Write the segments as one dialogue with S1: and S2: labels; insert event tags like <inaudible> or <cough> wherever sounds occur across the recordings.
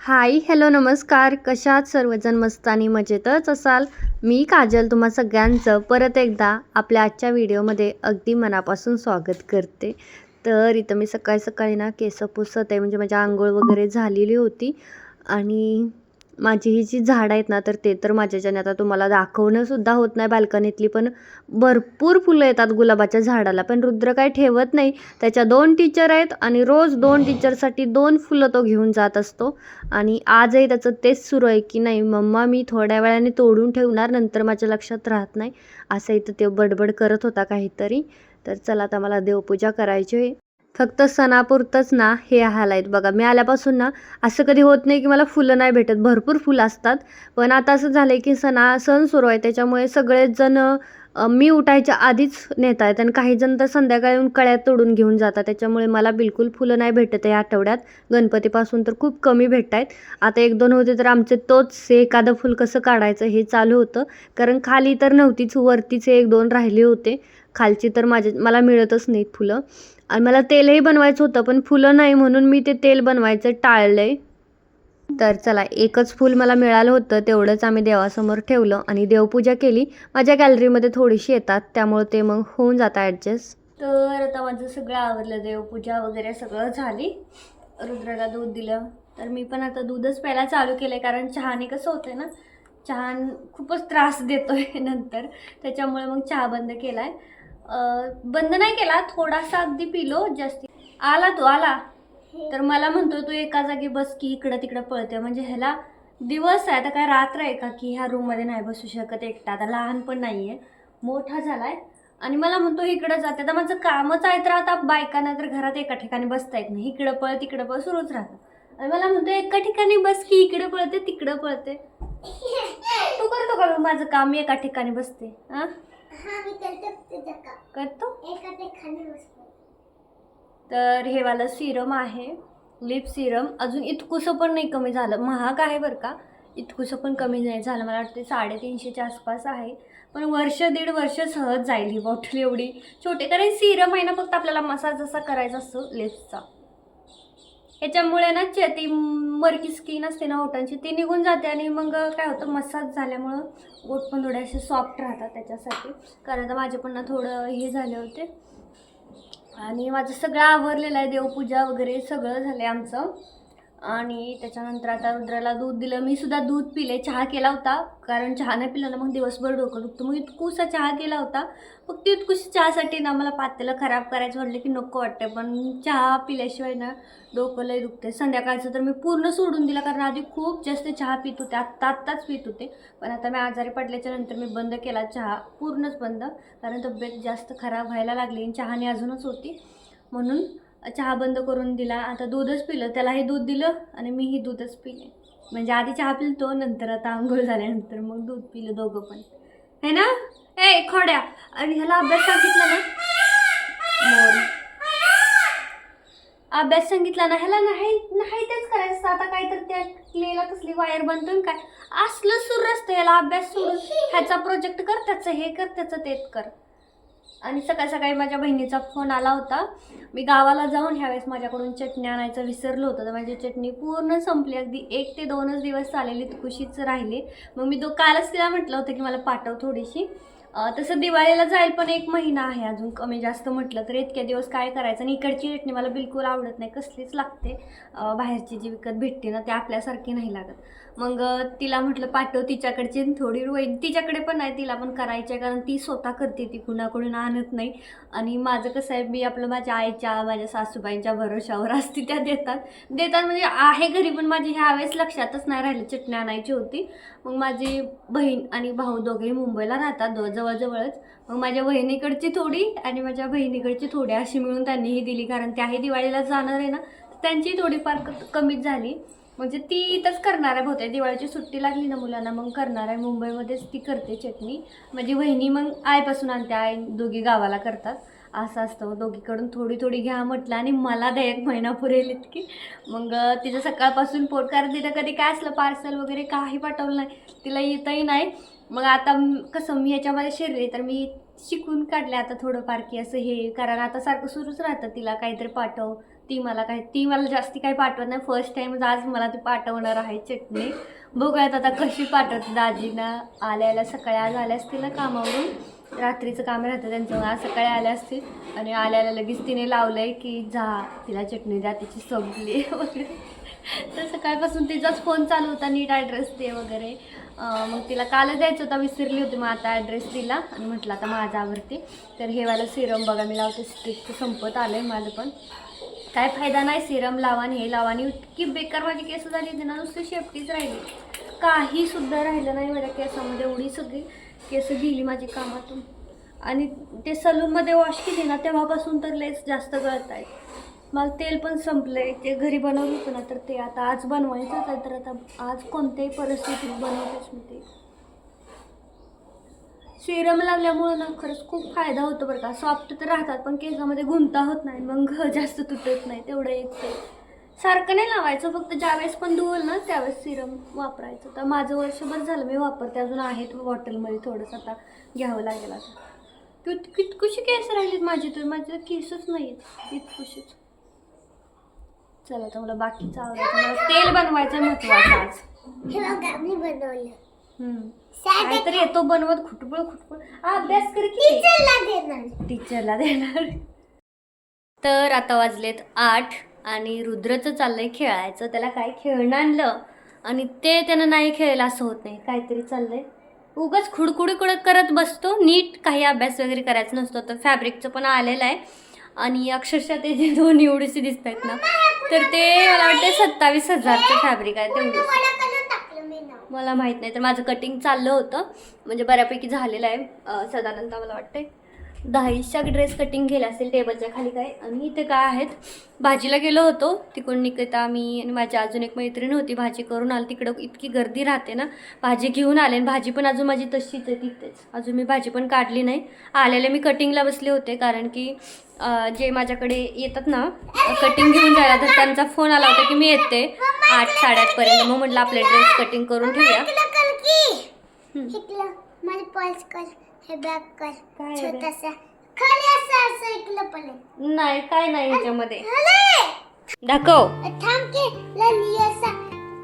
S1: Hi hello नमस्कार. कशात सर्वजण मस्त आणि मजेतच असाल. मी काजल तुम्हा सगळ्यांचं परत एकदा आपल्या आजच्या व्हिडिओमध्ये अगदी मनापासून स्वागत करते. तर इथं मी सकाळी सकाळी ना केस पुसत आहे. म्हणजे माझ्या आंघोळ वगैरे झालेली होती आणि माझी ही जी झाडं आहेत ना तर ते तर माझ्याच्याने आता तुम्हाला दाखवणंसुद्धा होत नाही बाल्कनीतली पण भरपूर फुलं येतात गुलाबाच्या झाडाला. पण रुद्र काय ठेवत नाही. त्याच्या दोन टीचर आहेत आणि रोज दोन टीचरसाठी दोन फुलं तो घेऊन जात असतो. आणि आजही त्याचं तेच सुरू आहे की नाही मम्मा मी थोड्या वेळाने तोडून ठेवणार नंतर माझ्या लक्षात राहत नाही. असं इथं ते बडबड करत होता काहीतरी. तर चला आता मला देवपूजा करायची आहे. फक्त सणापुरतंच ना हे हाल आहेत. बघा मी आल्यापासून ना असं कधी होत नाही की मला फुलं नाही भेटत. भरपूर फुलं असतात. पण आता असं झालं आहे की सणा सण सुरू आहे. त्याच्यामुळे सगळेच जण मी उठायच्या आधीच नेत आहेत. आणि काही जण तर संध्याकाळी येऊन कळ्यात तोडून घेऊन जातात. त्याच्यामुळे मला बिलकुल फुलं नाही भेटत या आठवड्यात. गणपतीपासून तर खूप कमी भेटत आहेत. आता एक दोन होते तर आमचे तोच एखादं फुल कसं काढायचं हे चालू होतं. कारण खाली तर नव्हतीच वरतीच एक दोन राहिले होते. खालची तर माझे मला मिळतच नाहीत फुलं. आणि मला तेलही बनवायचं होतं पण फुलं नाही म्हणून मी ते तेल बनवायचं टाळलं आहे तर चला एकच फूल मला मिळालं होतं तेवढंच आम्ही देवासमोर ठेवलं आणि देवपूजा केली. माझ्या गॅलरीमध्ये थोडीशी येतात त्यामुळे ते मग होऊन जातं ॲडजस्ट तर आता माझं सगळं आवरलं देवपूजा वगैरे सगळं झाली. रुद्राला दूध दिलं. तर मी पण आता दूधच प्यायला चालू केलं आहे कारण चहाने कसं होतं ना चहा खूपच त्रास देतो आहे नंतर. त्याच्यामुळे मग चहा बंद केला आहे बंद नाही केला थोडासा अगदी पिलो जास्ती. आला तू आला. तर मला म्हणतो तू एका जागी बस की इकडं तिकडं पळते. म्हणजे ह्याला दिवस आहे आता काय रात्र आहे का की ह्या रूममध्ये नाही बसू शकत एकटा? आता लहान पण नाही आहे मोठा झालाय. आणि मला म्हणतो इकडं जाते. तर माझं कामच आहे तर आता बायकांना तर घरात एका ठिकाणी बसता येत नाही. इकडं पळ तिकडं पळ सुरूच राहतं. आणि मला म्हणतो एका ठिकाणी बस की इकडे पळते तिकडं पळते. तू करतो का माझं काम? एका ठिकाणी बसते. हां
S2: करते
S1: तर हे वाला सिरम आहे लिप सिरम. अजून इतकुसं पण नाही कमी झालं. महाग आहे बरं का? इतकुसं पण कमी नाही झालं. मला वाटते साडेतीनशेच्या आसपास आहे. पण वर्ष दीड वर्ष सहज जाईल ही बॉटल एवढी. छोटी कारण सिरम आहे ना फक्त आपल्याला मसाज जसा करायचा असतो लिप्सचा ह्याच्यामुळे ना चे ती मरकी स्किन असते ना ओठांची ती निघून जाते आणि मग काय होतं मसाज झाल्यामुळं ओठ पण थोडे असे सॉफ्ट राहतात त्याच्यासाठी. कारण आता माझे पण ना थोडं हे झाले होते. आणि माझं सगळं आवरलेलं आहे देवपूजा वगैरे सगळं झालं आहे आमचं. आणि त्याच्यानंतर आता रुद्राला दूध दिलं. मी सुद्धा दूध पिले. चहा केला होता. कारण चहा नाही पिलं ना मग दिवसभर डोकं दुखतं. मग इतकुसा चहा केला होता. फक्त इतकुशी चहासाठी ना मला पातेलं खराब करायचं म्हटलं की नको वाटतं पण चहा पिल्याशिवाय ना डोकं लय दुखते संध्याकाळचं तर मी पूर्ण सोडून दिला. कारण आधी खूप जास्त चहा पित होते. आत्ता आत्ताच पित होते. पण आता मी आजारी पडल्याच्या नंतर मी बंद केला चहा. पूर्णच बंद. कारण तब्येत जास्त खराब व्हायला लागली आणि चहाने अजूनच होती. म्हणून चहा बंद करून दिला. आता दूधच पिलं. त्यालाही दूध दिलं आणि मीही दूधच पिले. म्हणजे आधी चहा पिलतो नंतर आता आंघोळ झाल्यानंतर मग दूध पिलं दोघं पण. है ना? ए खोड्या. आणि ह्याला अभ्यास सांगितला ना? अभ्यास सांगितला ना? ह्याला नाही नाही तेच करायचं. आता काय तर त्या क्लेला कसली वायर बनतो काय? असलं सुर असतं. ह्याला अभ्यास सुरू ह्याचा प्रोजेक्ट कर त्याचं हे कर त्याचं तेच कर. आणि सकाळी सकाळी माझ्या बहिणीचा फोन आला होता. मी गावाला जाऊन ह्यावेळेस माझ्याकडून चटणी आणायचं विसरलं होतं. तर माझी चटणी पूर्ण संपली. अगदी एक ते दोनच दिवस चाललेली खुशीच राहिली. मग मी तो कालच तिला म्हटलं होतं की मला पाठव थोडीशी. तसं दिवाळीला जाईल पण एक महिना आहे अजून कमी जास्त म्हटलं तर इतक्या दिवस काय करायचं आणि इकडची चटणी मला बिलकुल आवडत नाही कसलीच लागते. बाहेरची जी विकत भेटते ना ते आपल्यासारखी नाही लागत. मग तिला म्हटलं पाठव तिच्याकडची थोडी वैन तिच्याकडे पण नाही तिला पण करायची आहे कारण ती स्वतः करते ती कुणाकडून आणत नाही. आणि माझं कसं आहे मी आपलं माझ्या आईच्या माझ्या सासूबाईंच्या भरोशावर <laughs> असते त्या देतात. देतात म्हणजे आहे घरी पण माझी ह्यावेळेस लक्षातच नाही राहिली चटणी आणायची होती. मग माझी बहीण आणि भाऊ दोघेही मुंबईला राहतात दो जवळजवळच. मग माझ्या बहिणीकडची थोडी आणि माझ्या बहिणीकडची थोडी अशी मिळून त्यांनीही दिली. कारण त्याही दिवाळीला जाणार आहे ना त्यांची थोडीफार कमीच झाली. म्हणजे ती इथंच करणार आहे बहुतेक. दिवाळीची सुट्टी लागली ना मुलांना मग करणार आहे. मुंबईमध्येच ती करते चटणी. माझी वहिनी मग आईपासून आणते. आई दोघी गावाला करतात. असं असतं. दोघीकडून थोडी थोडी घ्या म्हटलं आणि मला द्या. एक महिना पुरेल इतकी. मग तिचं सकाळपासून पोट कारण तिथं कधी काय असलं पार्सल वगैरे काही पाठवलं नाही. तिला येतही नाही. मग आता कसं मी ह्याच्यामध्ये शिरले तर मी शिकून काढले आता थोडंफार की असं हे कारण आता सारखं सुरूच राहतं तिला काहीतरी पाठव. ती मला काय ती मला जास्ती काही पाठवत नाही. फर्स्ट टाइम आज मला ती पाठवणार आहे चटणी. बघूयात आता कशी पाठवते दाजीना. आल्याला सकाळी आज आल्या असतील कामावरून. रात्रीचं काम राहतं त्यांचं. आज सकाळी आल्या असतील. आणि आल्याला लगेच तिने लावलंय की जा तिला चटणी द्या तिची संपली. वगैरे <laughs> तर सकाळपासून तिचाच फोन चालू होता नीट ॲड्रेस दे वगैरे. मग तिला कालच द्यायचं होता. विसरली होती मग आता ॲड्रेस दिला आणि म्हटलं आता माझा आवडते. तर हे वाला सिरम बघा मी लावते. स्ट्रिक्ट संपत आलं आहे माझं पण. काय फायदा नाही सिरम लावा आणि हे लावा. आणि इतकी बेकार माझी केस झाली होती ना नुसती शेपटीच राहिली. काही सुद्धा राहिलं नाही माझ्या केसामध्ये. एवढी सगळी केस गेली माझी कामातून. आणि ते सलूनमध्ये वॉश केली ना तेव्हापासून तर लेस जास्त गळत आहेत मला तेल पण संपलंय. ते घरी बनवलं होतं ना तर ते आता आज बनवायचंच आहे तर आता आज कोणत्याही परिस्थितीत बनवतेच मी ते. सिरम लावल्यामुळं ना खरंच खूप फायदा होतो बरं का. सॉफ्ट तर राहतात पण केसामध्ये गुंता होत नाही मग घ जास्त तुटत नाही तेवढं एक ते. सारखं नाही लावायचं फक्त ज्यावेळेस पण धुवल ना त्यावेळेस सिरम वापरायचं. तर माझं वर्षभर झालं मी वापरते अजून आहेत बॉटलमध्ये थोडंसं आता घ्यावं लागेल आता. कित कितकुशी केस राहिलीत माझी? तर माझे केसच नाही आहेत इतकुशीच. चला तर मला बाकीचं आवडायचं. मला तेल बनवायचं महत्वाचं आज. हम्म.
S2: साधं
S1: काहीतरी येतो बनवत खुटबळ खुटबळ. हा, अभ्यास कर की.
S2: टीचरला देणार.
S1: टीचरला देणार. तर आता वाजलेत आठ आणि रुद्रचं चाललंय खेळायचं. त्याला काय खेळणं आणलं? आणि ते त्यानं नाही खेळलं असं होत नाही. काहीतरी चाललंय. उगाच खुडखुडी करत बसतो. नीट काही अभ्यास वगैरे करायचा नसतो. तर फॅब्रिकचं पण आलेलं आहे. आणि अक्षरशः ते जे दोन एवढीशी दिसत आहेत ना तर ते मला वाटतं सत्तावीस हजारचं फॅब्रिक आहे तेवढं
S2: मला
S1: माहीत नाही तर माझं कटिंग चाललं होतं. म्हणजे बऱ्यापैकी झालेलं आहे. साधारणतः मला वाटते दहावीसच्या ड्रेस कटिंग केलं असेल टेबलच्या खाली काय? आणि इथे काय आहेत? भाजीला गेलो होतो. तिकडून निकिता मी आणि माझी अजून एक मैत्रीण होती. भाजी करून आली. तिकडं इतकी गर्दी राहते ना. भाजी घेऊन आले आणि भाजी पण अजून माझी तशीच आहे तिथेच. अजून मी भाजी पण काढली नाही. आलेले मी कटिंगला बसले होते कारण की जे माझ्याकडे येतात ना कटिंग घेऊन जायला तर त्यांचा फोन आला होता की मी येते आठ साडेआठपर्यंत मग म्हटलं आपले ड्रेस कटिंग करून ठेवूया
S2: की हे बॅक कर.
S1: काय आहे?
S2: छोटासा. खाली असं असं इकडं पण आहे.
S1: नाही काय नाही ह्याच्यामध्ये! दाखव.
S2: थांब की लली असा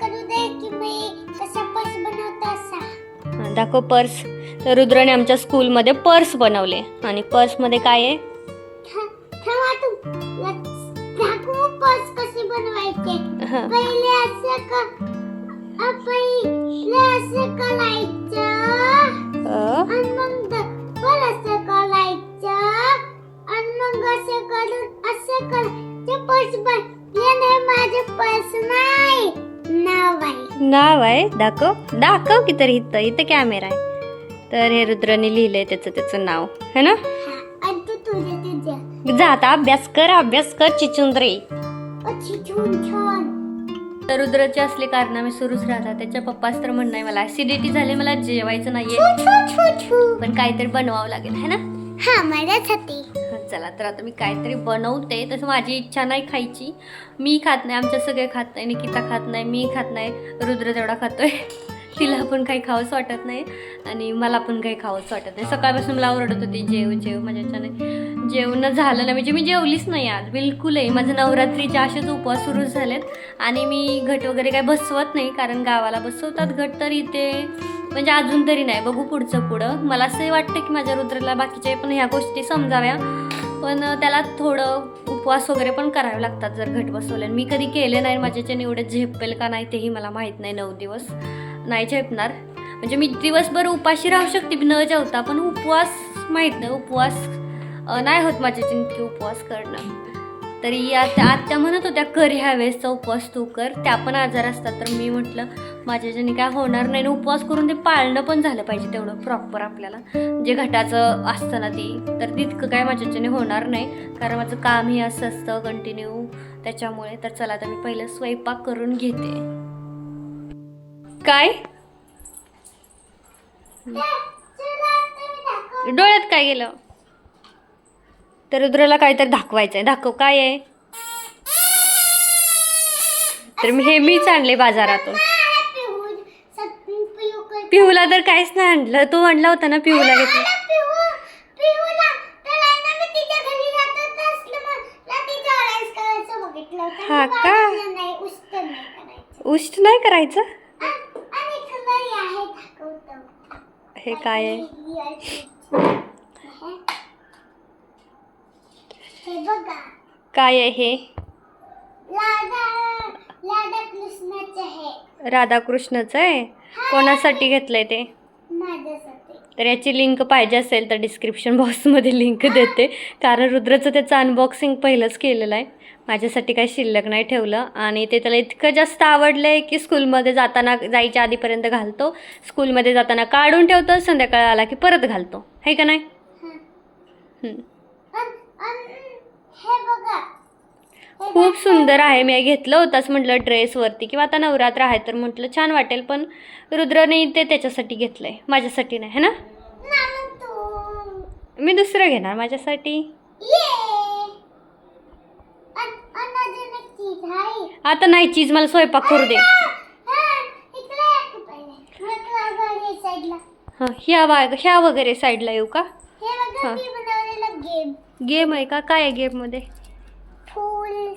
S2: करू दे की मी कसा पर्स बनवतो असा.
S1: हा, दाखव पर्स. तर रुद्रने आमच्या स्कूलमध्ये पर्स बनवले. आणि पर्समध्ये काय आहे?
S2: था- थांबा तू ल- दाखवू पर्स कशी बनवायचे.
S1: हा.
S2: पहिले असं अ, पहिले असं करायचं.
S1: अ,
S2: आणि मग असं करून असं करायचं पर्स बन हे नाही माझं पर्स नाही. नाव आहे.
S1: नाव आहे दाखव. दाखव की तरी इथं इथं कॅमेरा आहे. तर हे रुद्रने लिहिलंय त्याचं त्याचं नाव. है ना?
S2: हा आणि तू तुझे तुझे
S1: जा आता अभ्यास कर अभ्यास कर
S2: अच्छी छान छान.
S1: तर रुद्राचे असले कारनामे सुरूच राहतात. त्याच्या पप्पाच तर म्हणणं आहे मला ऍसिडिटी झाली मला जेवायचं नाहीये.
S2: छू छू छू.
S1: पण काहीतरी बनवावं लागेल है ना?
S2: हा माझ्यासाठी.
S1: चला तर आता मी काहीतरी बनवते. तसं माझी इच्छा नाही खायची. मी खात नाही आमच्या सगळे खात नाही निकिता खात नाही मी खात नाही रुद्र तेवढा खातोय. <laughs> तिला पण काही खावंसं वाटत नाही आणि मला पण काही खावंसं वाटत नाही. सकाळपासून मला ओरडत होती जेव जेव माझ्या याच्याने जेवणं झालं नाही. म्हणजे मी जेवलीच नाही आज बिलकुलही. माझं नवरात्रीचे असेच उपवास सुरू झालेत आणि मी घट वगैरे काही बसवत नाही कारण गावाला बसवतात घट तर इथे. म्हणजे अजून तरी नाही बघू पुढचं पुढं. मला असंही वाटतं की माझ्या रुद्रला बाकीच्या पण ह्या गोष्टी समजाव्या. पण त्याला थोडं उपवास वगैरे पण करावे लागतात जर घट बसवले. मी कधी केले नाही माझ्याच्याने एवढे झेपेल का नाही तेही मला माहीत नाही नऊ दिवस. नाही झेपणार. म्हणजे मी दिवसभर उपाशी राहू शकते न जेवता पण उपवास माहीत नाही. उपवास नाही होत माझ्याच्याने की उपवास करणं. तरी या त्या आत्या म्हणत होत्या कर ह्या वेळेसचा उपवास तू कर. त्या पण आजार असतात तर मी म्हटलं माझ्याच्याने काय होणार नाही. आणि उपवास करून ते पाळणं पण झालं पाहिजे तेवढं प्रॉपर आपल्याला. जे घटाचं असतं ना ती तर तितकं काय माझ्याच्याने होणार नाही. कारण माझं काम हे असं असतं कंटिन्यू त्याच्यामुळे तर चला आता मी पहिलं स्वयंपाक करून घेते. काय? डोळ्यात काय गेलं? तर रुद्राला काहीतरी दाखवायचंय. दाखव काय आहे? तर मी हे मीच आणले बाजारातून. पिहूला तर काहीच नाही आणलं. तू आणला होता ना पिहूला घेतलं. हा का?
S2: उष्ट नाही करायचं. आहे
S1: हे काय आहे?
S2: हे बघा.
S1: काय आहे
S2: लाडा कृष्णाचे आहे.
S1: राधाकृष्णचं आहे? कोणासाठी घेतलंय ते?
S2: माझ्यासाठी.
S1: तर याची लिंक पाहिजे असेल तर डिस्क्रिप्शन बॉक्समध्ये लिंक देते. कारण रुद्रचं त्याचं अनबॉक्सिंग पहिलंच केलेलं आहे. माझ्यासाठी काही शिल्लक नाही ठेवलं. आणि ते त्याला इतकं जास्त आवडलं आहे की स्कूलमध्ये जाताना जायच्या आधीपर्यंत घालतो. स्कूलमध्ये जाताना काढून ठेवतो. संध्याकाळी आला की परत घालतो. आहे का नाही?
S2: हा. अन- अन
S1: खूप. सुंदर आहे. मी घेतलं होताच म्हटलं ड्रेसवरती किंवा आता नवरात्र आहे तर म्हटलं छान वाटेल पण रुद्रने ते त्याच्यासाठी घेतलं आहे माझ्यासाठी नाही है ना? मी दुसरं घेणार माझ्यासाठी. आता नाही चीज मला स्वयंपाक करू दे.
S2: हा,
S1: हां ह्या ह्या वगैरे साईडला येऊ का?
S2: हे गेम
S1: आहे का? काय आहे गेममध्ये
S2: फूल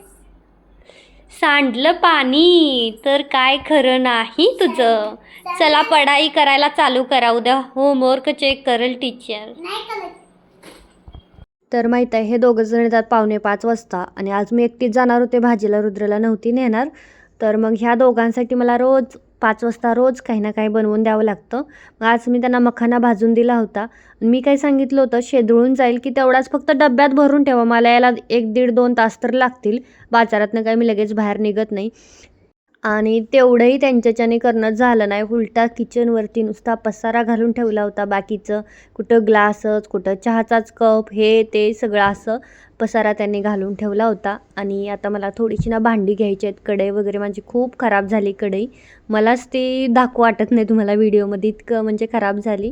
S1: सांडलं पाणी. तर काय खरं नाही तुझं. चला. पढाई करायला चालू करा. उद्या होमवर्क चेक करेल टीचर
S2: नाही
S1: तर माहीत आहे हे दोघं जण येतात पावणे पाच वाजता आणि आज मी एकटीच जाणार होते भाजीला रुद्रला नव्हती नेणार. तर मग ह्या दोघांसाठी मला रोज पाच वाजता रोज काही ना काही बनवून द्यावं लागतं. मग आज मी त्यांना मखाना भाजून दिला होता. मी काही सांगितलं होतं शेदळून जाईल की तेवढाच फक्त डब्यात भरून ठेवा. मला याला एक दीड दोन तास तर लागतील. बाजारातनं काही मी लगेच बाहेर निघत नाही. आणि तेवढंही त्यांच्याच्याने करणं झालं नाही. उलटा किचनवरती नुसता पसारा घालून ठेवला होता बाकीचं. कुठं ग्लासच कुठं चहाचाच कप हे ते सगळं असं पसारा त्यांनी घालून ठेवला होता. आणि आता मला थोडीशी ना भांडी घ्यायची आहेत. कढई वगैरे माझी खूप खराब झाली कढई. मलाच ती दाखवू वाटत नाही तुम्हाला व्हिडिओमध्ये. इतकं म्हणजे खराब झाली.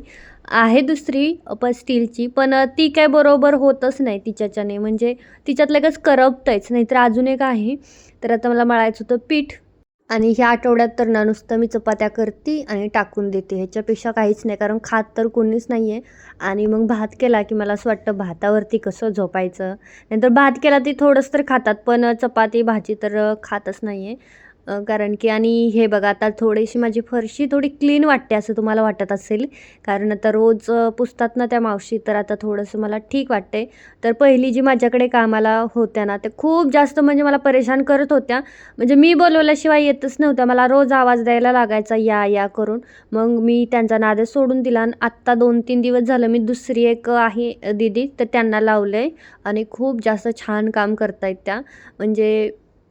S1: आहे दुसरी पण स्टीलची. पण ती काय बरोबर होतच नाही तिच्याच्याने. म्हणजे तिच्यात लगेच करपतंयच. नाहीतर अजून एक आहे. तर आता मला मळायचं होतं पीठ. आणि ह्या आठवड्यात तर ना नुसतं मी चपात्या करते आणि टाकून देते. ह्याच्यापेक्षा काहीच नाही कारण खात तर कोणीच नाही आहे आणि मग भात केला की मला असं वाटतं भातावरती कसं झोपायचं. नंतर भात केला ती थोडंसं तर खातात पण चपाती भाजी तर खातच नाही आहे कारण की आणि हे बघा आता थोडीशी माझी फरशी थोडी क्लीन वाटते असं तुम्हाला वाटत असेल. कारण आता रोज पुसतात ना त्या मावशी तर आता थोडंसं मला ठीक वाटते तर पहिली जी माझ्याकडे कामाला होत्या ना ते खूप जास्त म्हणजे मला परेशान करत होत्या. म्हणजे मी बोलवल्याशिवाय येतच नव्हत्या. मला रोज आवाज द्यायला लागायचा या या करून. मग मी त्यांचा नादच सोडून दिला आणि आत्ता दोन तीन दिवस झालं मी दुसरी एक आहे दिदी तर त्यांना लावलं आहे आणि खूप जास्त छान काम करतायत त्या. म्हणजे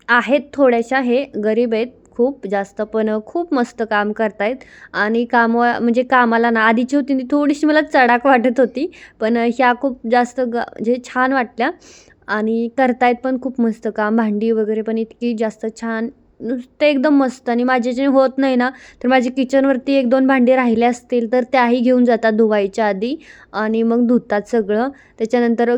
S1: आहेत थोड्याशा हे गरीब आहेत खूप जास्त पण खूप मस्त काम करतायत. आणि काम म्हणजे कामाला ना आधीची होती ती थोडीशी मला चडाक वाटत होती पण ह्या खूप जास्त ग म्हणजे छान वाटल्या. आणि करतायत पण खूप मस्त काम भांडी वगैरे पण इतकी जास्त छान नुसतं एकदम मस्त. आणि माझे जे होत नाही ना तर माझी किचनवरती एक दोन भांडी राहिले असतील तर त्याही घेऊन जातात धुवायच्या आधी. आणि मग धुतात सगळं. त्याच्यानंतर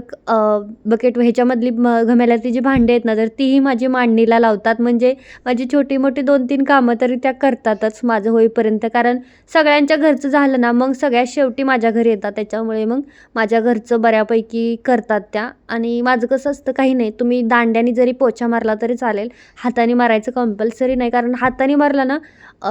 S1: बकेट ह्याच्यामधली म घमेल्यातली जी भांडी आहेत ना तर तीही माझी मांडणीला लावतात. म्हणजे माझी छोटी मोठी दोन तीन कामं तरी त्या करतातच माझं होईपर्यंत. कारण सगळ्यांच्या घरचं झालं ना मग सगळ्यात शेवटी माझ्या घरी येतात. त्याच्यामुळे मग माझ्या घरचं बऱ्यापैकी करतात त्या. आणि माझं कसं असतं काही नाही. तुम्ही दांड्याने जरी पोछा मारला तरी चालेल. हाताने मारायचं कम कंपल्सरी नाही. कारण हाताने मारला ना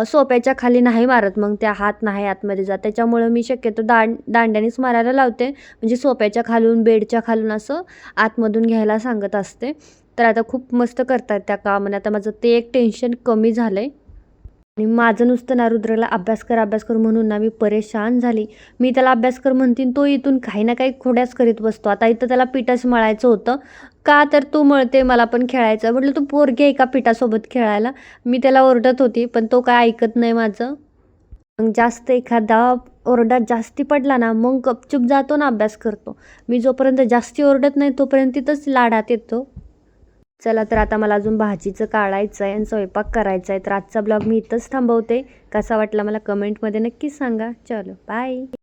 S1: सोप्याच्या खाली नाही मारत. मग त्या हात नाही आतमध्ये जात. त्याच्यामुळं मी शक्यतो दांड दांड्यानेच मारायला लावते. म्हणजे सोप्याच्या खालून बेडच्या खालून असं आतमधून घ्यायला सांगत असते. तर आता खूप मस्त करतात त्या कामाने. आता माझं ते एक टेन्शन कमी झालं आहे आणि माझं नुसतं ना रुद्रला अभ्यास कर अभ्यास कर म्हणून ना मी परेशान झाली. मी त्याला अभ्यास कर म्हणतीन तो इथून काही ना काही खोड्याच करीत बसतो. आता इथं त्याला पिठाच मळायचं होतं. का तर तू मळते मला पण खेळायचं. म्हटलं तू पोरगी आहे का पिठासोबत खेळायला? मी त्याला ओरडत होती पण तो काय ऐकत नाही माझं. मग जास्त एखादा ओरडा जास्ती पडला ना मग गपचूप जातो ना अभ्यास करतो. मी जोपर्यंत जास्ती ओरडत नाही तोपर्यंत तिथंच लाडात येतो. चला तर आता मला अजून भाजीचं काढायचं आहे आणि स्वयंपाक करायचा आहे. तर आजचा ब्लॉग मी इथंच थांबवते. कसा वाटला मला कमेंटमध्ये नक्कीच सांगा. चलो बाय